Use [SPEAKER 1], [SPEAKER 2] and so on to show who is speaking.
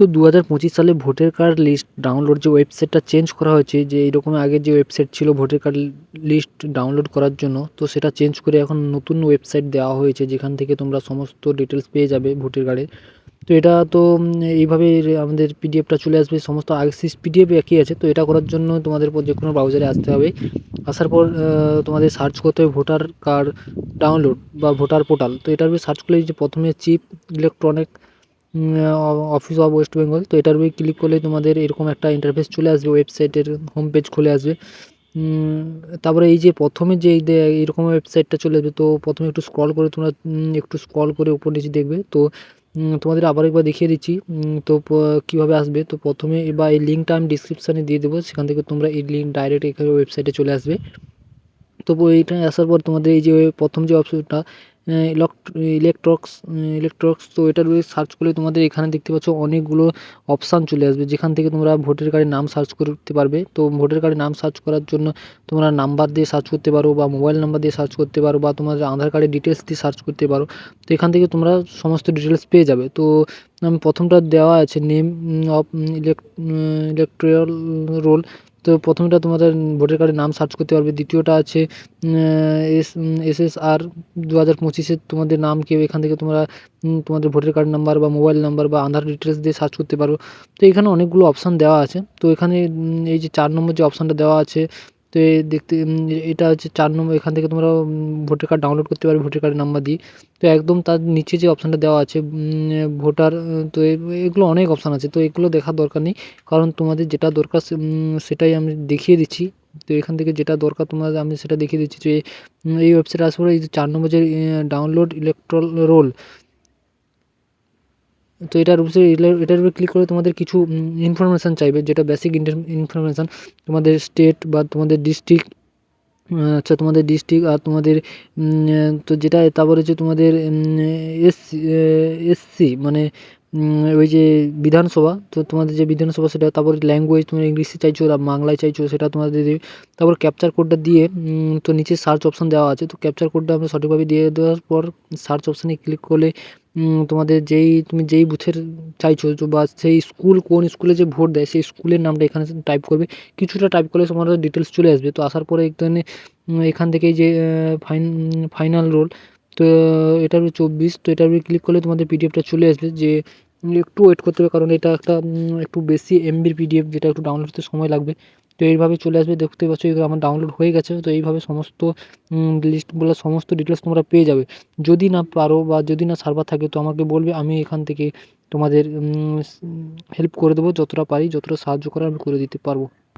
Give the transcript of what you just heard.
[SPEAKER 1] তো দু হাজার পঁচিশ সালে ভোটার কার্ড লিস্ট ডাউনলোড যে ওয়েবসাইটটা চেঞ্জ করা হয়েছে, যে এইরকম আগে যে ওয়েবসাইট ছিল ভোটার কার্ড লিস্ট ডাউনলোড করার জন্য, তো সেটা চেঞ্জ করে এখন নতুন ওয়েবসাইট দেওয়া হয়েছে, যেখান থেকে তোমরা সমস্ত ডিটেলস পেয়ে যাবে ভোটার কার্ডের তো এটা তো এইভাবে আমাদের পিডিএফটা চলে আসবে, সমস্ত আগের পিডিএফ একই আছে, তো এটা করার জন্য তোমাদের যে কোনো ব্রাউজারে আসতে হবে। আসার পর তোমাদের সার্চ করতে হবে ভোটার কার্ড ডাউনলোড বা ভোটার পোর্টাল, তো এটার সার্চ করলে যে প্রথমে chief electronic office of West Bengal তো এটার উপরে ক্লিক করলে তোমাদের এরকম একটা ইন্টারফেস চলে আসবে ওয়েবসাইটের হোম পেজ খুলে আসবে। তারপরে এই যে প্রথমে যে এইরকম ওয়েবসাইটটা চলে আসবে, তো প্রথমে একটু স্ক্রল করে তোমরা একটু স্ক্রল করে উপর নিচে দেখবে। তো তোমাদের আবার একবার দেখিয়ে দিচ্ছি তো কীভাবে আসবে। তো প্রথমে বা এই লিঙ্কটা আমি ডিসক্রিপশানে দিয়ে দেবো, সেখান থেকে তোমরা এই লিঙ্ক ডাইরেক্ট এখানে ওয়েবসাইটে চলে আসবে। তো এইটা আসার পর তোমাদের এই যে প্রথম যে অপশনটা ইলেকট্রক্স ইলেকট্রক্স, তো এটার সার্চ করলে তোমাদের এখানে দেখতে পাচ্ছ অনেকগুলো অপশান চলে আসবে। যেখান থেকে তোমরা ভোটার কার্ডের নাম সার্চ করতে পারবে। তো ভোটার কার্ডের নাম সার্চ করার জন্য তোমরা নাম্বার দিয়ে সার্চ করতে পারো বা মোবাইল নাম্বার দিয়ে সার্চ করতে পারো বা তোমাদের আধার কার্ডের ডিটেলস দিয়ে সার্চ করতে পারো। তো এখান থেকে তোমরা সমস্ত ডিটেলস পেয়ে যাবে। তো প্রথমটা দেওয়া আছে নেম অফ ইলেকট্রিয়াল রোল তো প্রথমটা তোমাদের ভোটার কার্ডের নাম সার্চ করতে পারবে। দ্বিতীয়টা আছে এস এস এস আর দু হাজার পঁচিশে তোমাদের নাম কেউ এখান থেকে তোমরা তোমাদের ভোটার কার্ড নাম্বার বা মোবাইল নাম্বার বা আধার ডিটেলস দিয়ে সার্চ করতে পারো। তো এখানে অনেকগুলো অপশান দেওয়া আছে। তো এখানে এই যে চার নম্বর যে অপশানটা দেওয়া আছে তো এ দেখতে এটা হচ্ছে চার নম্বর, এখান থেকে তোমরা ভোটার কার্ড ডাউনলোড করতে পারবে, ভোটার কার্ডের নাম্বার দিয়ে। তো একদম তার নিচে যে অপশানটা দেওয়া আছে ভোটার তো এগুলো অনেক অপশান আছে, তো এগুলো দেখার দরকার নেই। কারণ তোমাদের যেটা দরকার সেটাই আমি দেখিয়ে দিচ্ছি। তো এখান থেকে যেটা দরকার তোমাদের, আমি সেটা দেখিয়ে দিচ্ছি যে এই ওয়েবসাইট পরে এই যে চার নম্বর যে ডাউনলোড ইলেকট্রল রোল তো এটার উপরে এটার উপরে ক্লিক করে তোমাদের কিছু ইনফরমেশান চাইবে, যেটা বেসিক ইনফরমেশান তোমাদের স্টেট বা তোমাদের ডিস্ট্রিক্ট আচ্ছা তোমাদের ডিস্ট্রিক্ট আর তোমাদের তো যেটা তারপরে হচ্ছে তোমাদের এস এসসি মানে ওই যে বিধানসভা, তো তোমাদের যে বিধানসভা সেটা, তারপরে ল্যাঙ্গুয়েজ তোমরা ইংলিশে চাইছো বাংলায় চাইছো, সেটা তোমাদের দিয়ে, তারপর ক্যাপচার কোডটা দিয়ে তো নিচে সার্চ অপশান দেওয়া আছে, তো ক্যাপচার কোডটা আমরা সঠিকভাবে দিয়ে দেওয়ার পর সার্চ অপশানে ক্লিক করলে তোমাদের যেই, তুমি যেই বুথের চাইছো বা সেই স্কুল, কোন স্কুলে যে ভোট দেয়, সেই স্কুলের নামটা এখানে টাইপ করবে। কিছুটা টাইপ করলে তোমার ডিটেলস চলে আসবে। তো আসার পরে এখানে এখান থেকে যে ফাইন ফাইনাল রোল তো এটার চব্বিশ। তো এটার ক্লিক করলে তোমাদের পিডিএফটা চলে আসবে যে, একটু ওয়েট করতে হবে কারণ এটা একটা একটু বেশি এমবির পিডিএফ যেটা একটু ডাউনলোড করতে সময় লাগবে। তো এইভাবে চলে আসবে। দেখতে পাচ্ছ এগুলো আমার ডাউনলোড হয়ে গেছে। তো এইভাবে সমস্ত লিস্টগুলো সমস্ত ডিটেলস তোমরা পেয়ে যাবে। যদি না পারো বা যদি না সার্ভার থাকে, তো আমাকে বলবে, আমি এখান থেকে তোমাদের হেল্প করে দেবো। যতটা পারি, যতটা সাহায্য করার আমি করে দিতে পারব।